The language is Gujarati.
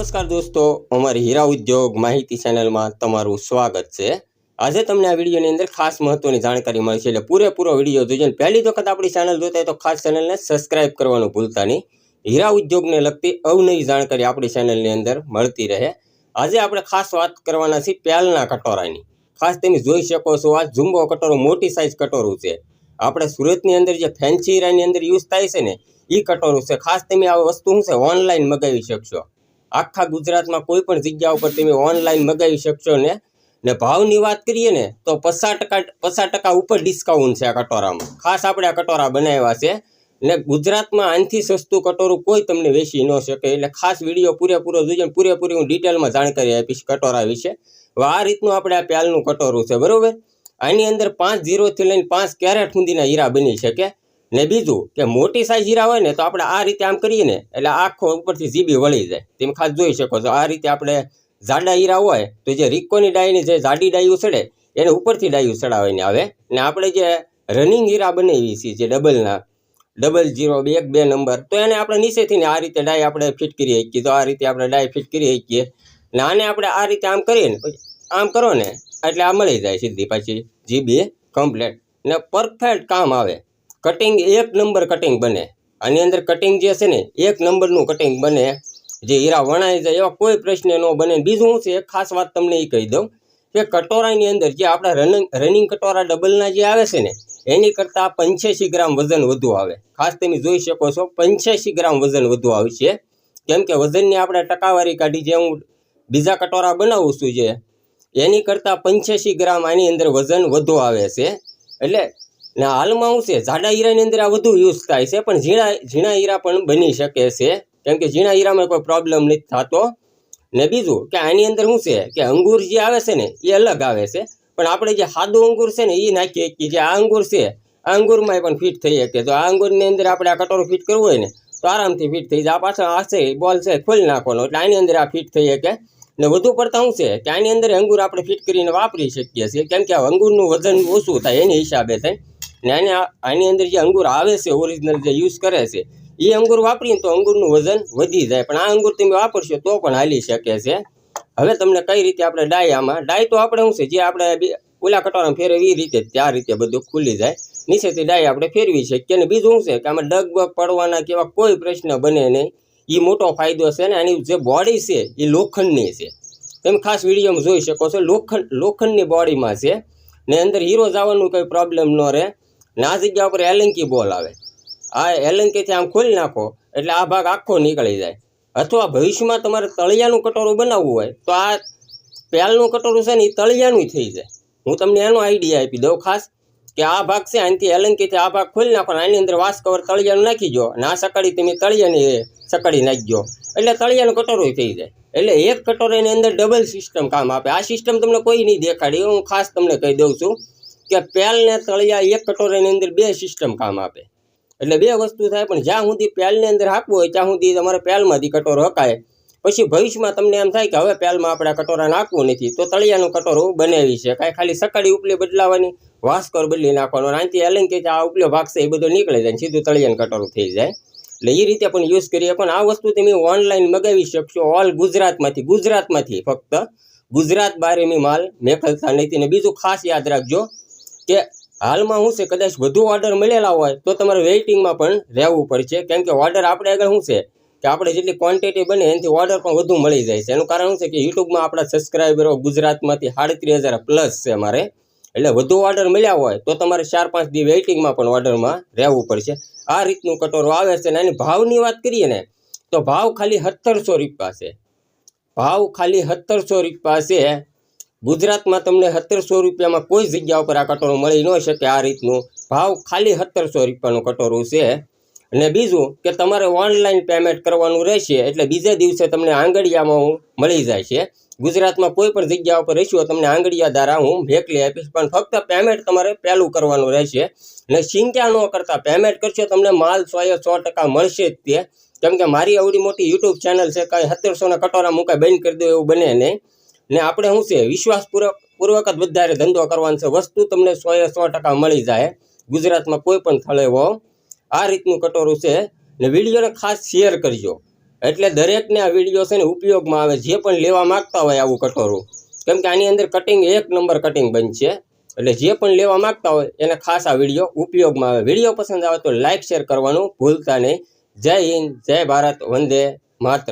નમસ્કાર દોસ્તો, અમારી હીરા ઉદ્યોગ માહિતી ચેનલમાં તમારું સ્વાગત છે. આજે તમને આ વિડીયોની અંદર ખાસ મહત્વની જાણકારી મળશે એટલે પૂરેપૂરો વીડિયો જોજો ને પહેલી વખત આપણી ચેનલ જોતા હોય તો ખાસ ચેનલને સબસ્ક્રાઇબ કરવાનું ભૂલતા નહીં. હીરા ઉદ્યોગને લગતી અવનવી જાણકારી આપણી ચેનલની અંદર મળતી રહે. આજે આપણે ખાસ વાત કરવાના છીએ પ્યાલના કટોરાની. ખાસ તમે જોઈ શકો છો, આ ઝુંબો કટોરો મોટી સાઇઝ કટોરું છે. આપણે સુરતની અંદર જે ફેન્સી હીરાની અંદર યુઝ થાય છે ને એ કટોરું છે. ખાસ તમે આ વસ્તુ શું છે ઓનલાઈન મગાવી શકશો. આખા ગુજરાતમાં કોઈ પણ જગ્યા ઉપર તમે ઓનલાઈન મગાવી શકશો ને. ને ભાવની વાત કરીએ ને, તો પચાસ ટકા પચાસ ટકા ઉપર ડિસ્કાઉન્ટ છે આ કટોરામાં. ખાસ આપણે આ કટોરા બનાવ્યા છે. ને ગુજરાતમાં આનથી સસ્તું કટોરું કોઈ તમને વેચી ન શકે. એટલે ખાસ વીડિયો પૂરેપૂરો જોઈએ પૂરેપૂરી હું ડિટેલમાં જાણકારી આપીશ કટોરા વિશે. આ રીતનું આપણે આ પ્યાલનું કટોરું છે, બરોબર? આની અંદર પાંચ ઝીરોથી લઈને પાંચ કેરેટ સુધીના હીરા બની શકે. ને બીજું કે મોટી સાઈઝ હીરા હોય ને તો આપણે આ રીતે આમ કરીએ ને, એટલે આખો ઉપરથી જીબી વળી જાય. તમે ખાસ જોઈ શકો છો. આ રીતે આપણે જાડા હીરા હોય તો જે રિકોની ડાયની જે જાડી ડાયું ઉછળે, એને ઉપરથી ડાયું ચડાવીને આવે. ને આપણે જે રનિંગ હીરા બનાવી છીએ, જે ડબલના ડબલ જીરો બે એક બે નંબર તો એને આપણે નીચેથી ને આ રીતે ડાય આપણે ફિટ કરી શકીએ. તો આ રીતે આપણે ડાય ફિટ કરી શકીએ. ને આને આપણે આ રીતે આમ કરીએ ને આમ કરો ને, એટલે આ મળી જાય સીધી પાછી જીબી કમ્પ્લેટ ને પરફેક્ટ કામ આવે. કટિંગ એક નંબર કટિંગ બને. આની અંદર કટિંગ જે છે ને, એક નંબરનું કટિંગ બને. જે હીરા વણાઈ જાય એવા કોઈ પ્રશ્ન ન બને. બીજું શું છે, એક ખાસ વાત તમને એ કહી દઉં કે કટોરાની અંદર જે આપણા રનિંગ રનિંગ કટોરા ડબલના જે આવે છે ને, એની કરતાં પંચ્યાસી ગ્રામ વજન વધુ આવે. ખાસ તમે જોઈ શકો છો, પંચ્યાસી ગ્રામ વજન વધુ આવશે કેમ કે વજનની આપણે ટકાવારી કાઢી જે હું બીજા કટોરા બનાવું છું જે, એની કરતાં પંચ્યાસી ગ્રામ આની અંદર વજન વધુ આવે છે. એટલે ને હાલમાં શું છે જાડા હીરાની અંદર આ વધુ યુઝ થાય છે, પણ ઝીણા ઝીણા હીરા પણ બની શકે છે. કેમ કે ઝીણા હીરામાં કોઈ પ્રોબ્લેમ નથી થતો. ને બીજું કે આની અંદર શું છે કે અંગૂર જે આવે છે ને, એ અલગ આવે છે. પણ આપણે જે સાદું અંગૂર છે ને, એ નાખીએ કે જે આ અંગૂર છે, આ અંગૂરમાં પણ ફિટ થઈ શકે. તો આ અંગૂરની અંદર આપણે આ કટોરો ફિટ કરવું હોય ને, તો આરામથી ફિટ થઈ જાય. આ પાછળ આ છે બોલ છે, ખોલી નાખવાનો. એટલે આની અંદર આ ફિટ થઈ શકે. ને વધુ પડતા શું છે કે આની અંદર અંગૂર આપણે ફિટ કરીને વાપરી શકીએ છીએ. કેમ કે અંગૂરનું વજન ઓછું થાય, એની હિસાબે થાય. ને આને આની અંદર જે અંગૂર આવે છે ઓરિજિનલ જે યુઝ કરે છે, એ અંગૂર વાપરીએ તો અંગૂરનું વજન વધી જાય. પણ આ અંગૂર તમે વાપરશો તો પણ હાલી શકે છે. હવે તમને કઈ રીતે આપણે ડાય આમાં ડાય તો આપણે શું છે, જે આપણે ઓલા કટોરામાં ફેરવી એ રીતે ત્યાં રીતે બધું ખુલી જાય. નીચેથી ડાય આપણે ફેરવી શકીએ. અને બીજું શું છે કે આમાં ડગ બગ પડવાના કેવા કોઈ પ્રશ્ન બને નહીં. એ મોટો ફાયદો છે ને આની જે બોડી છે એ લોખંડની છે. તમે ખાસ વિડીયોમાં જોઈ શકો છો, લોખંડ લોખંડની બોડીમાં છે ને અંદર હીરો જવાનું કોઈ પ્રોબ્લેમ ન રહે. ને જગ્યા ઉપર એલંકી બોલ આવે. આ એલંકીથી આમ ખોલી નાખો, એટલે આ ભાગ આખો નીકળી જાય. અથવા ભવિષ્યમાં તમારે તળિયાનું કટોરું બનાવવું હોય, તો આ પહેલનું કટોરું છે ને એ તળિયાનું થઈ જાય. હું તમને એનો આઈડિયા આપી દઉં ખાસ, કે આ ભાગ છે આનાથી એલંકીથી આ ભાગ ખોલી નાખો આની અંદર વાસ કવર તળિયાનું નાખી દો અને આ સકડી તમે તળિયાની સકડી નાખજો એટલે તળિયાનું કટોરું થઈ જાય. એટલે એક કટોરાની અંદર ડબલ સિસ્ટમ કામ આપે. આ સિસ્ટમ તમને કોઈ નહીં દેખાડી. હું ખાસ તમને કહી દઉં છું. કે પેલ ને તળિયા એક કટોરીની અંદર બે સિસ્ટમ કામ આપે. એટલે બે વસ્તુ થાય, પણ જ્યાં સુધી પેલની અંદર આપવું હોય, ત્યાં સુધી તમારે પેલમાંથી કટોરો હકાય. પછી ભવિષ્યમાં તમને એમ થાય કે હવે પેલમાં આપણે કટોરા નાખવું નથી, તો તળિયાનું કટોરો બનાવી શકાય ખાલી સકાળી ઉપલી બદલાવાની, વાસ્કર બદલી નાખવાનો, અને એલન કે આ ઉપલો ભાગ એ બધો નીકળી જાય, સીધું તળિયાનું કટોરું થઈ જાય. એટલે એ રીતે પણ યુઝ કરીએ, પણ આ વસ્તુ તમે ઓનલાઈન મગાવી શકશો ઓલ ગુજરાતમાંથી ગુજરાતમાંથી ફક્ત ગુજરાત બારેમી માલ મેખલતા નથી. ને બીજું ખાસ યાદ રાખજો કે હાલમાં શું છે, કદાચ વધુ ઓર્ડર મળેલા હોય, તો તમારે વેઇટિંગમાં પણ રહેવું પડશે. કેમ કે ઓર્ડર આપણે આગળ શું છે, કે આપણે જેટલી ક્વોન્ટિટી બને એનાથી ઓર્ડર પણ વધુ મળી જાય છે. એનું કારણ શું છે, કે યુટ્યુબમાં આપણા સબસ્ક્રાઈબરો ગુજરાતમાંથી સાડત્રીસ હજાર પ્લસ છે મારે એટલે વધુ ઓર્ડર મળ્યા હોય, તો તમારે ચાર પાંચ દી વેઇટિંગમાં પણ ઓર્ડરમાં રહેવું પડશે. આ રીતનું કટોરો આવે છે ને એની ભાવની વાત કરીએ ને, તો ભાવ ખાલી સત્તરસો રૂપિયા છે. ભાવ ખાલી સત્તરસો રૂપિયા છે ગુજરાતમાં તમને સત્તરસો રૂપિયામાં કોઈ જગ્યા ઉપર આ કટોરો મળી ન શકે આ રીતનું. ભાવ ખાલી સત્તરસો રૂપિયાનું કટોરું છે. અને બીજું કે તમારે ઓનલાઈન પેમેન્ટ કરવાનું રહેશે એટલે બીજા દિવસે તમને આંગળિયામાં હું મળી જાય છે. ગુજરાતમાં કોઈ પણ જગ્યા ઉપર રહીશું તમને આંગળિયા દ્વારા હું ભેકલી આપીશ. પણ ફક્ત પેમેન્ટ તમારે પહેલું કરવાનું રહેશે. અને ચિંતા ન કરતા પેમેન્ટ કરશો તમને માલ સો એ સો ટકા મળશે જ તે. કેમ કે મારી આવડી મોટી યુટ્યુબ ચેનલ છે, કાંઈ સત્તરસોના કટોરા મૂકાય બંધ કરી દો એવું બને નહીં. ને આપણે શું છે, વિશ્વાસપૂર્વક, પૂર્વક જ વધારે ધંધો કરવાનો છે. વસ્તુ તમને સો એ સો ટકા મળી જાય, ગુજરાતમાં કોઈ પણ સ્થળે હો. આ રીતનું કટોરું છે ને વિડીયોને ખાસ શેર કરજો. એટલે દરેકને આ વીડિયો છે ને ઉપયોગમાં આવે, જે પણ લેવા માગતા હોય આવું કટોરું. કેમ કે આની અંદર કટિંગ એક નંબર કટિંગ બનશે. એટલે જે પણ લેવા માંગતા હોય એને ખાસ આ વીડિયો ઉપયોગમાં આવે. વીડિયો પસંદ આવે તો લાઇક શેર કરવાનું ભૂલતા નહીં. જય હિન્દ, જય ભારત, વંદે માત્ર